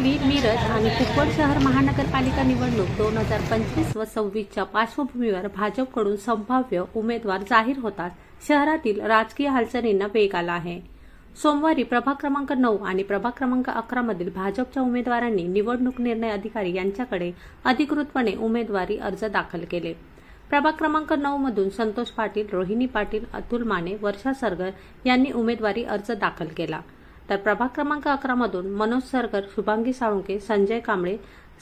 सांगली मिरज आणि कुपवाड शहर महानगरपालिका निवडणूक दोन हजार पंचवीस व सव्वीसच्या पार्श्वभूमीवर भाजपकडून संभाव्य उमेदवार जाहीर होतात शहरातील राजकीय हालचालींना वेग आला आहे. सोमवारी प्रभाग क्रमांक नऊ आणि प्रभाग क्रमांक अकरा मधील भाजपच्या उमेदवारांनी निवडणूक निर्णय अधिकारी यांच्याकडे अधिकृतपणे उमेदवारी अर्ज दाखल केले. प्रभाग क्रमांक नऊ मधून संतोष पाटील रोहिणी पाटील अतुल माने वर्षा सरगर यांनी उमेदवारी अर्ज दाखल केला. तर प्रभाग क्रमांक अकरा मधून मनोज सरगर शुभांगी साळुंके संजय कांबळे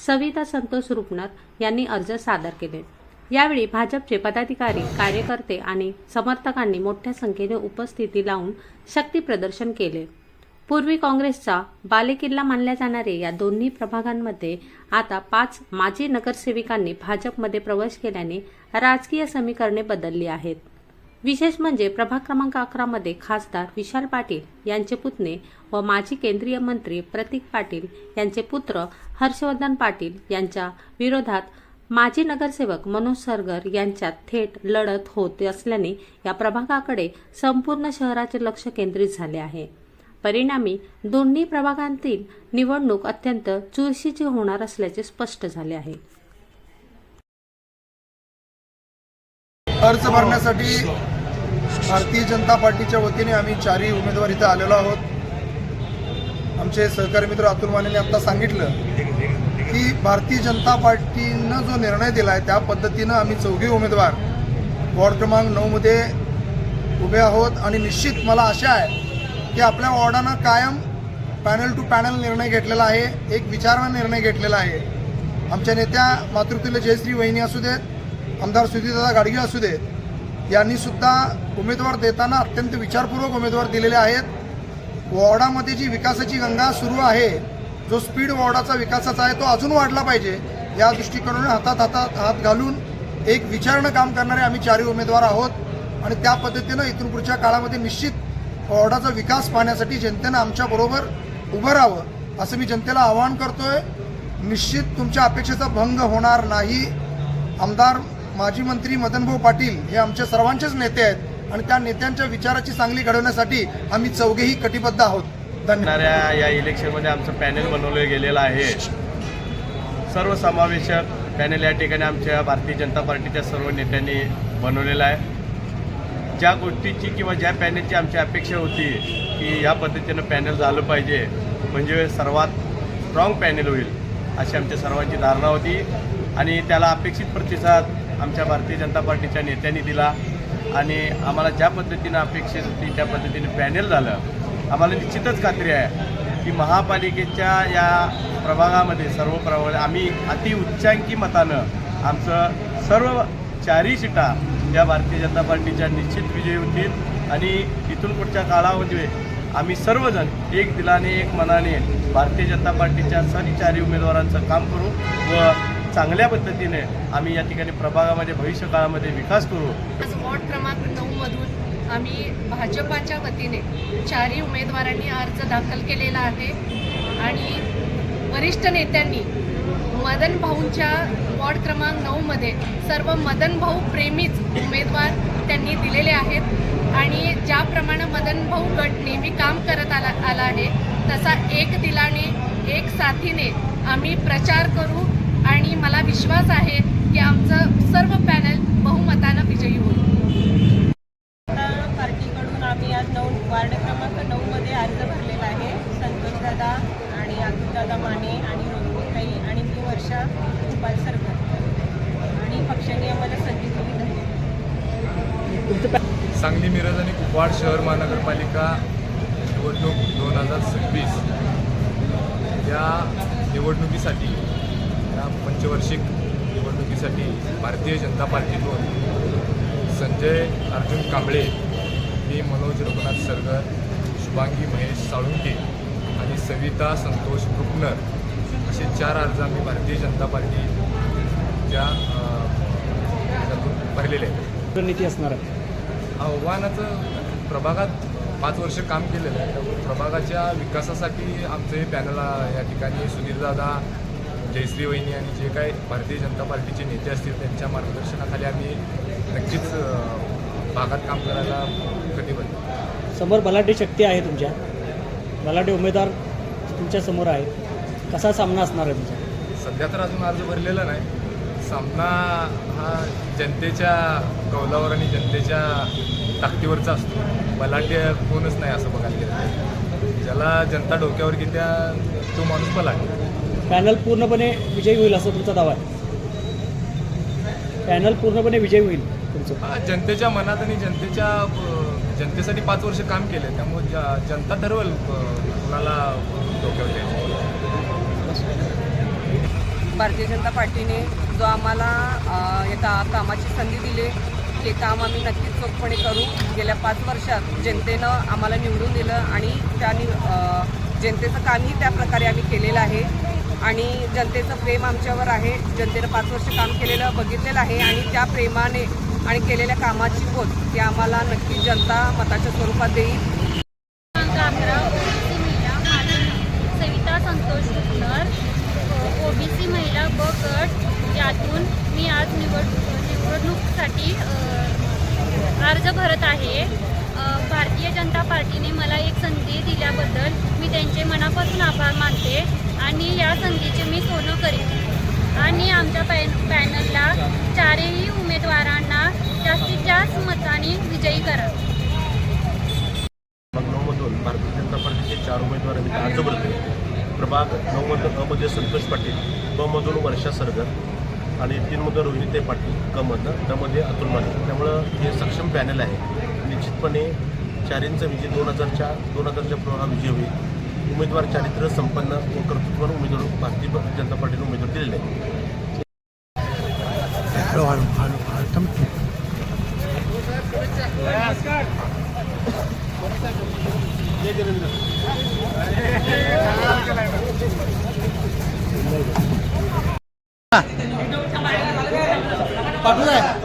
सविता संतोष रुपनर यांनी अर्ज सादर केले. यावेळी भाजपचे पदाधिकारी कार्यकर्ते आणि समर्थकांनी मोठ्या संख्येने उपस्थिती लावून शक्ती प्रदर्शन केले. पूर्वी काँग्रेसचा बालेकिल्ला मानल्या जाणारे या दोन्ही प्रभागांमध्ये आता पाच माजी नगरसेविकांनी भाजपमध्ये प्रवेश केल्याने राजकीय समीकरणे बदलली आहेत. विशेष म्हणजे प्रभाग क्रमांक अकरा मध्ये खासदार विशाल पाटील यांचे पुतणे व माजी केंद्रीय मंत्री प्रतीक पाटील यांचे पुत्र हर्षवर्धन पाटील यांच्या विरोधात माजी नगरसेवक मनोज सरगर यांच्यात थेट लढत होत असल्याने या प्रभागाकडे संपूर्ण शहराचे लक्ष केंद्रित झाले आहे. परिणामी दोन्ही प्रभागांतील निवडणूक अत्यंत चुरशीची होणार असल्याचे स्पष्ट झाले आहे. अर्ज भरण्यासाठी भारतीय जनता पार्टीच्या वतीने आम्ही चारही उमेदवार इथं आलेलो आहोत. आमचे सहकारी मित्र अतुल मानेने आता सांगितलं की भारतीय जनता पार्टीनं जो निर्णय दिला आहे त्या पद्धतीनं आम्ही चौघे उमेदवार वॉर्ड क्रमांक नऊमध्ये उभे आहोत आणि निश्चित मला आशा आहे की आपल्या वॉर्डानं कायम पॅनल टू पॅनल निर्णय घेतलेला आहे एक विचारणा निर्णय घेतलेला आहे. आमच्या नेत्या मातृतुल्य जयश्री वहिनी असू देत आमदार सुधीरदादा गाडगे असू देत यांनीसुद्धा उमेदवार देताना अत्यंत विचारपूर्वक उमेदवार दिलेले आहेत. वॉर्डामध्ये जी विकासाची गंगा सुरू आहे जो स्पीड वॉर्डाचा विकासाचा आहे तो अजून वाढला पाहिजे. या दृष्टिकोनाने हातात हातात हात घालून एक विचारणं काम करणारे आम्ही चारही उमेदवार आहोत आणि त्या पद्धतीनं इथून पुढच्या काळामध्ये निश्चित वॉर्डाचा विकास पाहण्यासाठी जनतेनं आमच्याबरोबर उभं राहावं असं मी जनतेला आवाहन करतोय. निश्चित तुमच्या अपेक्षेचा भंग होणार नाही. आमदार माजी मंत्री मदनभाऊ पाटील हे आमच्या सर्वांचेच नेते आहेत आणि त्या नेत्यांच्या विचाराची चांगली घडवण्यासाठी आम्ही चौघेही कटिबद्ध आहोत. धन्यवाद. या इलेक्शनमध्ये आमचं पॅनेल बनवलं गेलेलं आहे. सर्वसमावेशक पॅनेल या ठिकाणी आमच्या भारतीय जनता पार्टीच्या सर्व नेत्यांनी बनवलेलं आहे. ज्या गोष्टीची किंवा ज्या पॅनेलची आमची अपेक्षा होती की या पद्धतीनं पॅनेल झालं पाहिजे म्हणजे सर्वात स्ट्रॉंग पॅनेल होईल अशी आमच्या सर्वांची धारणा होती. आणि त्याला अपेक्षित प्रतिसाद आमच्या भारतीय जनता पार्टीच्या नेत्यांनी दिला आणि आम्हाला ज्या पद्धतीनं अपेक्षित होती त्या पद्धतीने पॅनेल झालं. आम्हाला निश्चितच खात्री आहे की महापालिकेच्या या प्रभागामध्ये सर्व प्रभाग आम्ही अति उच्चांकी मतानं आमचं सर्व चारही सीटा या भारतीय जनता पार्टीच्या निश्चित विजयी होतील आणि इथून पुढच्या काळामध्ये आम्ही सर्वजण एक दिलाने एक मनाने भारतीय जनता पार्टीच्या सर्व चारही उमेदवारांचं काम करू व चांगल्या पद्धतीने आम्ही या ठिकाणी प्रभागामध्ये भविष्यकाळामध्ये विकास करू. आज वॉर्ड क्रमांक नऊमधून आम्ही भाजपाच्या वतीने चारही उमेदवारांनी अर्ज दाखल केलेला आहे. आणि वरिष्ठ नेत्यांनी मदन भाऊंच्या वॉर्ड क्रमांक नऊमध्ये सर्व मदन भाऊ प्रेमीच उमेदवार त्यांनी दिलेले आहेत. आणि ज्याप्रमाणे मदन भाऊ गट नेहमी काम करत आला आला आहे तसा एक दिलाने एक साथीने आम्ही प्रचार करू आणि मला विश्वास आहे की आमचं सर्व पॅनल बहुमतानं विजयी होईल. पार्टीकडून आम्ही आज नऊ वार्ड क्रमांक नऊमध्ये अर्ज भरलेला आहे. संतोषदादा आणि अतुलदादा माने आणि रोहिणीताई आणि मी वर्षा गोपाल सरकर. आणि पक्षाने आम्हाला संधी दिली सांगली मिरज आणि कुपवाड शहर महानगरपालिका निवडणूक दोन हजार सव्वीस या निवडणुकीसाठी पंचवार्षिक निवडणुकीसाठी भारतीय जनता पार्टीतून संजय अर्जुन कांबळे मी मनोज रघुनाथ सरगर शुभांगी महेश साळुंके आणि सविता संतोष रुपनर असे चार अर्ज आम्ही भारतीय जनता पार्टीच्या भरलेले आहेत. रणनीती असणार आहे. आव्हानाचं प्रभागात पाच वर्ष काम केलेलं आहे. प्रभागाच्या विकासासाठी आमचं हे पॅनल या ठिकाणी सुधीरदादा जयश्री वहिनी आणि जे काही भारतीय जनता पार्टीचे नेते असतील त्यांच्या मार्गदर्शनाखाली आम्ही नक्कीच भागात काम करायला कटिबद्ध समोर बलाढ्य शक्ती आहे तुमच्या. बलाढ्य उमेदवार तुमच्यासमोर आहे कसा सामना असणार आहे तुमचा? सध्या तर अजून अर्ज भरलेला नाही. सामना हा जनतेच्या कौलावर आणि जनतेच्या ताकदीवरचा असतो. बलाढ्य कोणच नाही असं बघायला गेलं. ज्याला जनता डोक्यावर घेत्या तो माणूस बलाढ्य. पॅनल पूर्णपणे विजयी होईल असं तुमचा दावा आहे. पॅनल पूर्णपणे विजयी होईल तुमचं. जनतेच्या मनात आणि जनतेच्या जनतेसाठी पाच वर्ष काम केले त्यामुळे ज- जनता ठरवेल कुणाला भारतीय जनता पार्टीने जो आम्हाला एका कामाची संधी दिली ते काम आम्ही नक्कीच चोखपणे करू. गेल्या पाच वर्षात जनतेनं आम्हाला निवडून दिलं आणि त्या जनतेचं कामही त्या प्रकारे आम्ही केलेलं आहे. आणि जनतेचं प्रेम आमच्यावर आहे. जनतेनं पाच वर्ष काम केलेलं बघितलेलं आहे आणि त्या प्रेमाने आणि केलेल्या कामाची पोच ती आम्हाला नक्कीच जनता मताच्या स्वरूपात देईल. सविता संतोष ओबीसी महिला ब गट यातून मी आज निवड निवडणूकसाठी अर्ज भरत आहे. भारतीय जनता पार्टीने मला एक संधी दिल्याबद्दल मी त्यांचे मनापासून आभार मानते. भारतीय जनता पार्टीचे चार उमेदवार आम्ही अर्ज भरतो प्रभाग नऊमधून अमध्ये संतोष पाटील ब मधून वर्षा सरगर आणि तीनमधून रोहिणीते पाटील क त्यामध्ये अतुल माने. त्यामुळं हे सक्षम पॅनल आहे. निश्चितपणे चारींचा विजय दोन हजारच्या दोन हजारच्या प्रवाहा विजय होईल. उमेदवार चारित्र्य संपन्न व कर्तृत्वान उमेदवार भारतीय जनता पार्टीने उमेदवार दिलेले आहे पाठवू आहे